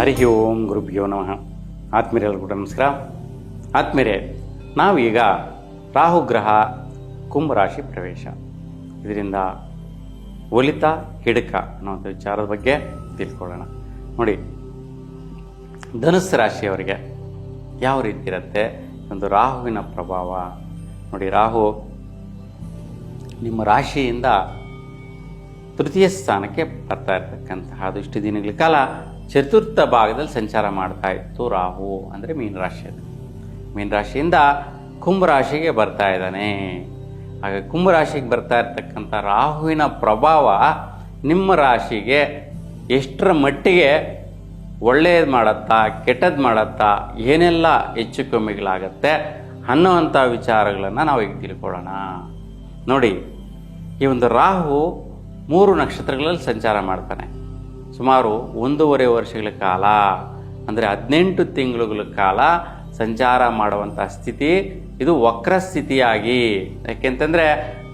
ಹರಿ ಓಂ ಗುರುಭ್ಯೋ ನಮಃ. ಆತ್ಮೀಯರೆಲ್ಲರಿಗೂ ನಮಸ್ಕಾರ. ಆತ್ಮೀಯರೇ, ನಾವೀಗ ರಾಹುಗ್ರಹ ಕುಂಭರಾಶಿ ಪ್ರವೇಶ. ಇದರಿಂದ ಒಲಿತ ಹಿಡಕ ಅನ್ನೋಂಥ ವಿಚಾರದ ಬಗ್ಗೆ ತಿಳ್ಕೊಳ್ಳೋಣ. ನೋಡಿ, ಧನುಸ್ಸು ರಾಶಿಯವರಿಗೆ ಯಾವ ರೀತಿ ಇರುತ್ತೆ? ಒಂದು ರಾಹುವಿನ ಪ್ರಭಾವ. ನೋಡಿ, ರಾಹು ನಿಮ್ಮ ರಾಶಿಯಿಂದ ತೃತೀಯ ಸ್ಥಾನಕ್ಕೆ ಬರ್ತಾ ಇರತಕ್ಕಂತಹ ಇಷ್ಟು ದಿನಗಳ ಕಾಲ ಚತುರ್ಥ ಭಾಗದಲ್ಲಿ ಸಂಚಾರ ಮಾಡ್ತಾ ಇತ್ತು ರಾಹು ಅಂದರೆ ಮೀನರಾಶಿಯಲ್ಲಿ ಮೀನರಾಶಿಯಿಂದ ಕುಂಭರಾಶಿಗೆ ಬರ್ತಾ ಇದ್ದಾನೆ. ಹಾಗೆ ಕುಂಭರಾಶಿಗೆ ಬರ್ತಾ ಇರ್ತಕ್ಕಂಥ ರಾಹುವಿನ ಪ್ರಭಾವ ನಿಮ್ಮ ರಾಶಿಗೆ ಎಷ್ಟರ ಮಟ್ಟಿಗೆ ಒಳ್ಳೆಯದು ಮಾಡತ್ತಾ ಕೆಟ್ಟದ್ದು ಮಾಡತ್ತಾ, ಏನೆಲ್ಲ ಹೆಚ್ಚು ಕಮ್ಮಿಗಳಾಗತ್ತೆ ಅನ್ನೋವಂಥ ವಿಚಾರಗಳನ್ನು ನಾವು ಈಗ ತಿಳ್ಕೊಳ್ಳೋಣ. ನೋಡಿ, ಈ ಒಂದು ರಾಹು ಮೂರು ನಕ್ಷತ್ರಗಳಲ್ಲಿ ಸಂಚಾರ ಮಾಡ್ತಾನೆ. ಸುಮಾರು ಒಂದೂವರೆ ವರ್ಷಗಳ ಕಾಲ, ಅಂದರೆ ಹದಿನೆಂಟು ತಿಂಗಳುಗಳ ಕಾಲ ಸಂಚಾರ ಮಾಡುವಂಥ ಸ್ಥಿತಿ ಇದು ವಕ್ರ ಸ್ಥಿತಿಯಾಗಿ. ಯಾಕೆಂತಂದರೆ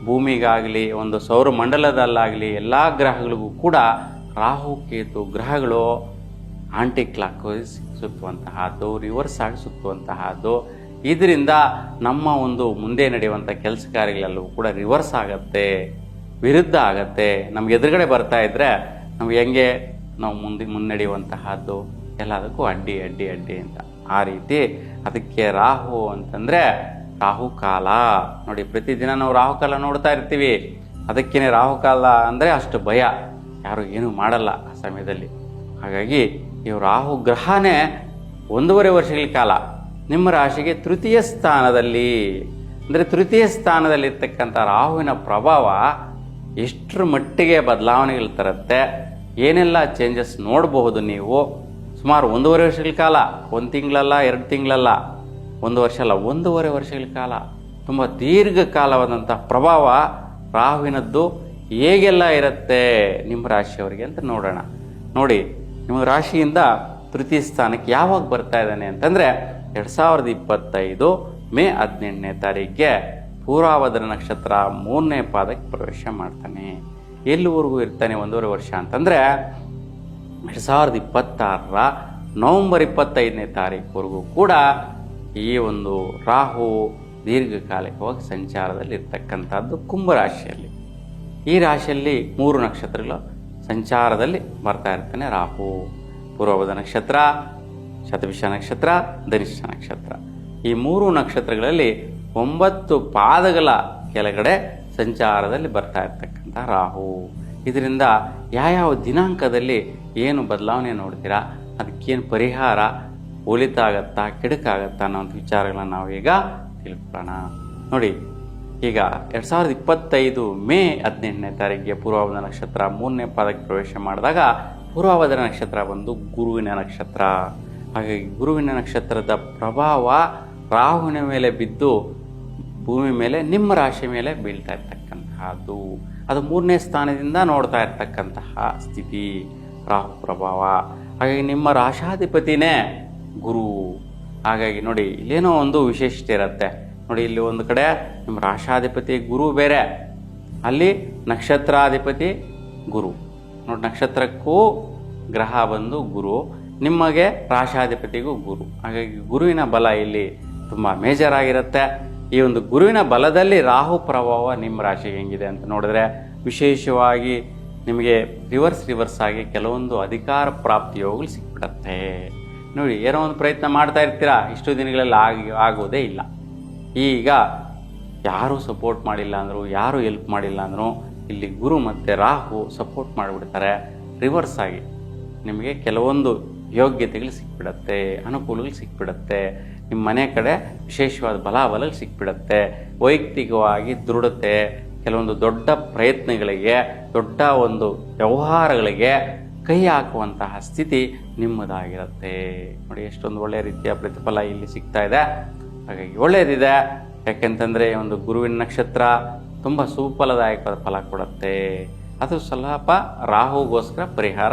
ಭೂಮಿಗಾಗಲಿ, ಒಂದು ಸೌರಮಂಡಲದಲ್ಲಾಗಲಿ, ಎಲ್ಲ ಗ್ರಹಗಳಿಗೂ ಕೂಡ ರಾಹು, ಕೇತು ಗ್ರಹಗಳು ಆಂಟಿ ಕ್ಲಾಕ್ ಸುತ್ತುವಂತಹದ್ದು ರಿವರ್ಸ್ ಆಗಿ ಸುತ್ತುವಂತಹದ್ದು. ಇದರಿಂದ ನಮ್ಮ ಒಂದು ಮುಂದೆ ನಡೆಯುವಂಥ ಕೆಲಸ ಕಾರ್ಯಗಳೆಲ್ಲವೂ ಕೂಡ ರಿವರ್ಸ್ ಆಗತ್ತೆ, ವಿರುದ್ಧ ಆಗತ್ತೆ. ನಮ್ಗೆ ಎದುರುಗಡೆ ಬರ್ತಾ ಇದ್ರೆ ನಮ್ಗೆ ಹೆಂಗೆ ನಾವು ಮುಂದೆ ಮುನ್ನಡೆಯುವಂತಹದ್ದು ಎಲ್ಲದಕ್ಕೂ ಅಡ್ಡಿ ಅಡ್ಡಿ ಅಡ್ಡಿ ಅಂತ. ಆ ರೀತಿ ಅದಕ್ಕೆ ರಾಹು ಅಂತಂದರೆ ರಾಹುಕಾಲ. ನೋಡಿ, ಪ್ರತಿದಿನ ನಾವು ರಾಹುಕಾಲ ನೋಡ್ತಾ ಇರ್ತೀವಿ. ಅದಕ್ಕೇನೆ ರಾಹುಕಾಲ ಅಂದರೆ ಅಷ್ಟು ಭಯ. ಯಾರು ಏನೂ ಮಾಡಲ್ಲ ಆ ಸಮಯದಲ್ಲಿ. ಹಾಗಾಗಿ ಇವು ರಾಹು ಗ್ರಹನೇ ಒಂದೂವರೆ ವರ್ಷಗಳ ಕಾಲ ನಿಮ್ಮ ರಾಶಿಗೆ ತೃತೀಯ ಸ್ಥಾನದಲ್ಲಿ. ಅಂದರೆ ತೃತೀಯ ಸ್ಥಾನದಲ್ಲಿರ್ತಕ್ಕಂಥ ರಾಹುವಿನ ಪ್ರಭಾವ ಎಷ್ಟರ ಮಟ್ಟಿಗೆ ಬದಲಾವಣೆಗಳು ತರುತ್ತೆ? ಏನೆಲ್ಲ ಚೇಂಜಸ್ ನೋಡಬಹುದು ನೀವು? ಸುಮಾರು ಒಂದೂವರೆ ವರ್ಷಗಳ ಕಾಲ, ಒಂದು ತಿಂಗಳಲ್ಲ, ಎರಡು ತಿಂಗಳಲ್ಲ, ಒಂದು ವರ್ಷ ಅಲ್ಲ, ಒಂದೂವರೆ ವರ್ಷಗಳ ಕಾಲ. ತುಂಬ ದೀರ್ಘಕಾಲವಾದಂಥ ಪ್ರಭಾವ ರಾಹುವಿನದ್ದು ಹೇಗೆಲ್ಲ ಇರುತ್ತೆ ನಿಮ್ಮ ರಾಶಿಯವರಿಗೆ ಅಂತ ನೋಡೋಣ. ನೋಡಿ, ನಿಮ್ಮ ರಾಶಿಯಿಂದ ತೃತೀಯ ಸ್ಥಾನಕ್ಕೆ ಯಾವಾಗ ಬರ್ತಾ ಇದ್ದಾನೆ ಅಂತಂದರೆ, ಎರಡು ಸಾವಿರದ ಇಪ್ಪತ್ತೈದು ಮೇ ಹದಿನೆಂಟನೇ ತಾರೀಕಿಗೆ ಪೂರಾವದ್ರ ನಕ್ಷತ್ರ ಮೂರನೇ ಪಾದಕ್ಕೆ ಪ್ರವೇಶ ಮಾಡ್ತಾನೆ. ಎಲ್ಲಿವರೆಗೂ ಇರ್ತಾನೆ ಒಂದೂವರೆ ವರ್ಷ ಅಂತಂದರೆ ಎರಡು ಸಾವಿರದ ಇಪ್ಪತ್ತಾರರ ನವಂಬರ್ ಇಪ್ಪತ್ತೈದನೇ ತಾರೀಕುವರೆಗೂ ಕೂಡ ಈ ಒಂದು ರಾಹು ದೀರ್ಘಕಾಲಿಕವಾಗಿ ಸಂಚಾರದಲ್ಲಿ ಇರ್ತಕ್ಕಂಥದ್ದು ಕುಂಭರಾಶಿಯಲ್ಲಿ ಈ ರಾಶಿಯಲ್ಲಿ ಮೂರು ನಕ್ಷತ್ರಗಳು ಸಂಚಾರದಲ್ಲಿ ಬರ್ತಾ ಇರ್ತಾನೆ. ರಾಹು, ಪೂರ್ವಭದ ನಕ್ಷತ್ರ, ಶತಭಿಷ ನಕ್ಷತ್ರ, ಧನಿಷ್ಠ ನಕ್ಷತ್ರ. ಈ ಮೂರು ನಕ್ಷತ್ರಗಳಲ್ಲಿ ಒಂಬತ್ತು ಪಾದಗಳ ಕೆಳಗಡೆ ಸಂಚಾರದಲ್ಲಿ ಬರ್ತಾ ಇರ್ತಕ್ಕಂಥ ರಾಹು. ಇದರಿಂದ ಯಾವ್ಯಾವ ದಿನಾಂಕದಲ್ಲಿ ಏನು ಬದಲಾವಣೆ ನೋಡ್ತೀರಾ? ಅದಕ್ಕೇನು ಪರಿಹಾರ ಒಲಿತಾಗತ್ತಾ ಕೆಡುಕಾಗತ್ತಾ ಅನ್ನೋಂಥ ವಿಚಾರಗಳನ್ನು ನಾವೀಗ ತಿಳ್ಕೊಳ್ಳೋಣ. ನೋಡಿ, ಈಗ ಎರಡು ಸಾವಿರದ ಇಪ್ಪತ್ತೈದು ಮೇ ಹದಿನೆಂಟನೇ ತಾರೀಕಿಗೆ ಪೂರ್ವಾಭದ ನಕ್ಷತ್ರ ಮೂರನೇ ಪಾದಕ್ಕೆ ಪ್ರವೇಶ ಮಾಡಿದಾಗ ಪೂರ್ವಾಭದ್ರ ನಕ್ಷತ್ರ ಬಂದು ಗುರುವಿನ ನಕ್ಷತ್ರ. ಹಾಗಾಗಿ ಗುರುವಿನ ನಕ್ಷತ್ರದ ಪ್ರಭಾವ ರಾಹುವಿನ ಮೇಲೆ ಬಿದ್ದು ಭೂಮಿ ಮೇಲೆ ನಿಮ್ಮ ರಾಶಿ ಮೇಲೆ ಬೀಳ್ತಾ ಇರ್ತಕ್ಕಂತಹದ್ದು. ಅದು ಮೂರನೇ ಸ್ಥಾನದಿಂದ ನೋಡ್ತಾ ಇರ್ತಕ್ಕಂತಹ ಸ್ಥಿತಿ. ರಾಹು ಪ್ರಭಾವ. ಹಾಗಾಗಿ ನಿಮ್ಮ ರಾಶಾಧಿಪತಿನೇ ಗುರು. ಹಾಗಾಗಿ ನೋಡಿ, ಇಲ್ಲೇನೋ ಒಂದು ವಿಶೇಷತೆ ಇರುತ್ತೆ. ನೋಡಿ, ಇಲ್ಲಿ ಒಂದು ಕಡೆ ನಿಮ್ಮ ರಾಶಾಧಿಪತಿ ಗುರು ಬೇರೆ. ಅಲ್ಲಿ ನಕ್ಷತ್ರಾಧಿಪತಿ ಗುರು. ನೋಡಿ, ನಕ್ಷತ್ರಕ್ಕೂ ಗ್ರಹ ಬಂದು ಗುರು. ನಿಮಗೆ ರಾಶಾಧಿಪತಿಗೂ ಗುರು. ಹಾಗಾಗಿ ಗುರುವಿನ ಬಲ ಇಲ್ಲಿ ತುಂಬ ಮೇಜರ್ ಆಗಿರುತ್ತೆ. ಈ ಒಂದು ಗುರುವಿನ ಬಲದಲ್ಲಿ ರಾಹು ಪ್ರಭಾವ ನಿಮ್ಮ ರಾಶಿಗೆ ಹೆಂಗಿದೆ ಅಂತ ನೋಡಿದ್ರೆ ವಿಶೇಷವಾಗಿ ನಿಮಗೆ ರಿವರ್ಸ್ ರಿವರ್ಸ್ ಆಗಿ ಕೆಲವೊಂದು ಅಧಿಕಾರ ಪ್ರಾಪ್ತಿ ಯೋಗಗಳು ಸಿಕ್ಬಿಡತ್ತೆ. ನೋಡಿ, ಏನೋ ಒಂದು ಪ್ರಯತ್ನ ಮಾಡ್ತಾ ಇರ್ತೀರಾ? ಇಷ್ಟು ದಿನಗಳಲ್ಲಿ ಆಗಿ, ಆಗೋದೇ ಇಲ್ಲ. ಈಗ ಯಾರೂ ಸಪೋರ್ಟ್ ಮಾಡಿಲ್ಲ ಅಂದರು, ಯಾರೂ ಹೆಲ್ಪ್ ಮಾಡಿಲ್ಲ ಅಂದರು, ಇಲ್ಲಿ ಗುರು ಮತ್ತು ರಾಹು ಸಪೋರ್ಟ್ ಮಾಡಿಬಿಡ್ತಾರೆ. ರಿವರ್ಸ್ ಆಗಿ ನಿಮಗೆ ಕೆಲವೊಂದು ಯೋಗ್ಯತೆಗಳು ಸಿಕ್ಬಿಡತ್ತೆ, ಅನುಕೂಲಗಳು ಸಿಕ್ಬಿಡತ್ತೆ. ನಿಮ್ಮ ಮನೆ ಕಡೆ ವಿಶೇಷವಾದ ಬಲಾಬಲಗಳು ಸಿಕ್ಬಿಡುತ್ತೆ. ವೈಯಕ್ತಿಕವಾಗಿ ದೃಢತೆ, ಕೆಲವೊಂದು ದೊಡ್ಡ ಪ್ರಯತ್ನಗಳಿಗೆ, ದೊಡ್ಡ ಒಂದು ವ್ಯವಹಾರಗಳಿಗೆ ಕೈ ಹಾಕುವಂತಹ ಸ್ಥಿತಿ ನಿಮ್ಮದಾಗಿರುತ್ತೆ. ನೋಡಿ, ಎಷ್ಟೊಂದು ಒಳ್ಳೆಯ ರೀತಿಯ ಪ್ರತಿಫಲ ಇಲ್ಲಿ ಸಿಗ್ತಾ ಇದೆ. ಹಾಗಾಗಿ ಒಳ್ಳೆಯದಿದೆ ಯಾಕೆಂತಂದರೆ ಒಂದು ಗುರುವಿನ ನಕ್ಷತ್ರ ತುಂಬ ಸುಫಲದಾಯಕವಾದ ಫಲ ಕೊಡುತ್ತೆ. ಅದು ಸ್ವಲ್ಪ ರಾಹುಗೋಸ್ಕರ ಪರಿಹಾರ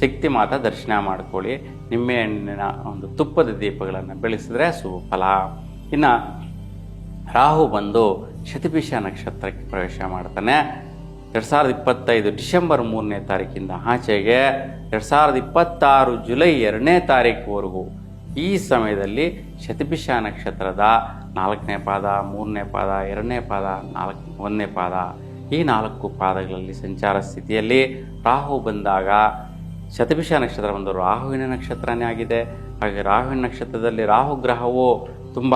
ಶಕ್ತಿ ಮಾತ ದರ್ಶನ ಮಾಡ್ಕೊಳ್ಳಿ. ನಿಮ್ಮೆ ಹಣ್ಣಿನ ಒಂದು ತುಪ್ಪದ ದೀಪಗಳನ್ನು ಬೆಳೆಸಿದ್ರೆ ಸುಫಲ. ಇನ್ನು ರಾಹು ಬಂದು ಶತಪಿಷ ನಕ್ಷತ್ರಕ್ಕೆ ಪ್ರವೇಶ ಮಾಡ್ತಾನೆ. ಎರಡು ಸಾವಿರದ ಇಪ್ಪತ್ತೈದು ಡಿಸೆಂಬರ್ ಮೂರನೇ ತಾರೀಕಿಂದ ಆಚೆಗೆ ಎರಡು ಸಾವಿರದ ಇಪ್ಪತ್ತಾರು ಜುಲೈ ಎರಡನೇ ತಾರೀಕುವರೆಗೂ ಈ ಸಮಯದಲ್ಲಿ ಶತಪಿಷ ನಕ್ಷತ್ರದ ನಾಲ್ಕನೇ ಪಾದ, ಮೂರನೇ ಪಾದ, ಎರಡನೇ ಪಾದ, ನಾಲ್ಕು, ಒಂದನೇ ಪಾದ ಈ ನಾಲ್ಕು ಪಾದಗಳಲ್ಲಿ ಸಂಚಾರ ಸ್ಥಿತಿಯಲ್ಲಿ ರಾಹು ಬಂದಾಗ ಶತಭಿಷ ನಕ್ಷತ್ರ ಒಂದು ರಾಹುವಿನ ನಕ್ಷತ್ರನೇ ಆಗಿದೆ. ಹಾಗೆ ರಾಹುವಿನ ನಕ್ಷತ್ರದಲ್ಲಿ ರಾಹು ಗ್ರಹವು ತುಂಬ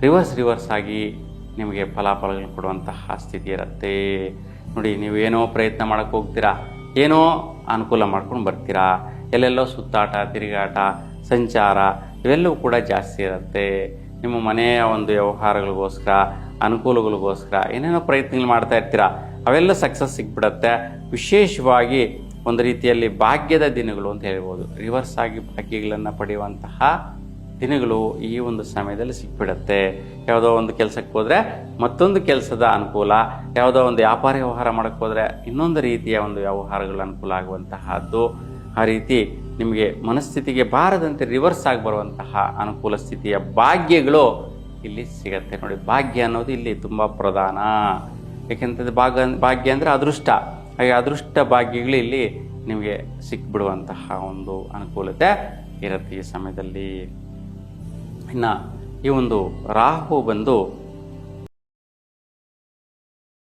ರಿವರ್ಸ್ ರಿವರ್ಸ್ ಆಗಿ ನಿಮಗೆ ಫಲಾಫಲಗಳು ಕೊಡುವಂತಹ ಸ್ಥಿತಿ ಇರುತ್ತೆ. ನೋಡಿ, ನೀವು ಏನೋ ಪ್ರಯತ್ನ ಮಾಡೋಕ್ಕೆ ಹೋಗ್ತೀರಾ? ಏನೋ ಅನುಕೂಲ ಮಾಡ್ಕೊಂಡು ಬರ್ತೀರಾ? ಎಲ್ಲೆಲ್ಲೋ ಸುತ್ತಾಟ, ತಿರುಗಾಟ, ಸಂಚಾರ ಇವೆಲ್ಲವೂ ಕೂಡ ಜಾಸ್ತಿ ಇರುತ್ತೆ. ನಿಮ್ಮ ಮನೆಯ ಒಂದು ವ್ಯವಹಾರಗಳಿಗೋಸ್ಕರ, ಅನುಕೂಲಗಳಿಗೋಸ್ಕರ ಏನೇನೋ ಪ್ರಯತ್ನಗಳು ಮಾಡ್ತಾ ಇರ್ತೀರಾ? ಅವೆಲ್ಲ ಸಕ್ಸಸ್ ಸಿಗ್ಬಿಡತ್ತೆ. ವಿಶೇಷವಾಗಿ ಒಂದು ರೀತಿಯಲ್ಲಿ ಭಾಗ್ಯದ ದಿನಗಳು ಅಂತ ಹೇಳ್ಬೋದು. ರಿವರ್ಸ್ ಆಗಿ ಭಾಗ್ಯಗಳನ್ನು ಪಡೆಯುವಂತಹ ದಿನಗಳು ಈ ಒಂದು ಸಮಯದಲ್ಲಿ ಸಿಕ್ಬಿಡತ್ತೆ. ಯಾವುದೋ ಒಂದು ಕೆಲಸಕ್ಕೆ ಹೋದರೆ ಮತ್ತೊಂದು ಕೆಲಸದ ಅನುಕೂಲ, ಯಾವುದೋ ಒಂದು ವ್ಯಾಪಾರ ವ್ಯವಹಾರ ಮಾಡೋಕ್ಕೆ ಹೋದರೆ ಇನ್ನೊಂದು ರೀತಿಯ ಒಂದು ವ್ಯವಹಾರಗಳು ಅನುಕೂಲ ಆಗುವಂತಹದ್ದು. ಆ ರೀತಿ ನಿಮಗೆ ಮನಸ್ಥಿತಿಗೆ ಬಾರದಂತೆ ರಿವರ್ಸ್ ಆಗಿ ಬರುವಂತಹ ಅನುಕೂಲ ಸ್ಥಿತಿಯ ಭಾಗ್ಯಗಳು ಇಲ್ಲಿ ಸಿಗತ್ತೆ ನೋಡಿ. ಭಾಗ್ಯ ಅನ್ನೋದು ಇಲ್ಲಿ ತುಂಬ ಪ್ರಧಾನ. ಏಕೆಂತ ಭಾಗ ಭಾಗ್ಯ ಅಂದರೆ ಅದೃಷ್ಟ. ಹಾಗೆ ಅದೃಷ್ಟ ಭಾಗ್ಯಗಳು ಇಲ್ಲಿ ನಿಮಗೆ ಸಿಕ್ಬಿಡುವಂತಹ ಒಂದು ಅನುಕೂಲತೆ ಇರುತ್ತೆ ಈ ಸಮಯದಲ್ಲಿ. ಇನ್ನು ಈ ಒಂದು ರಾಹು ಬಂದು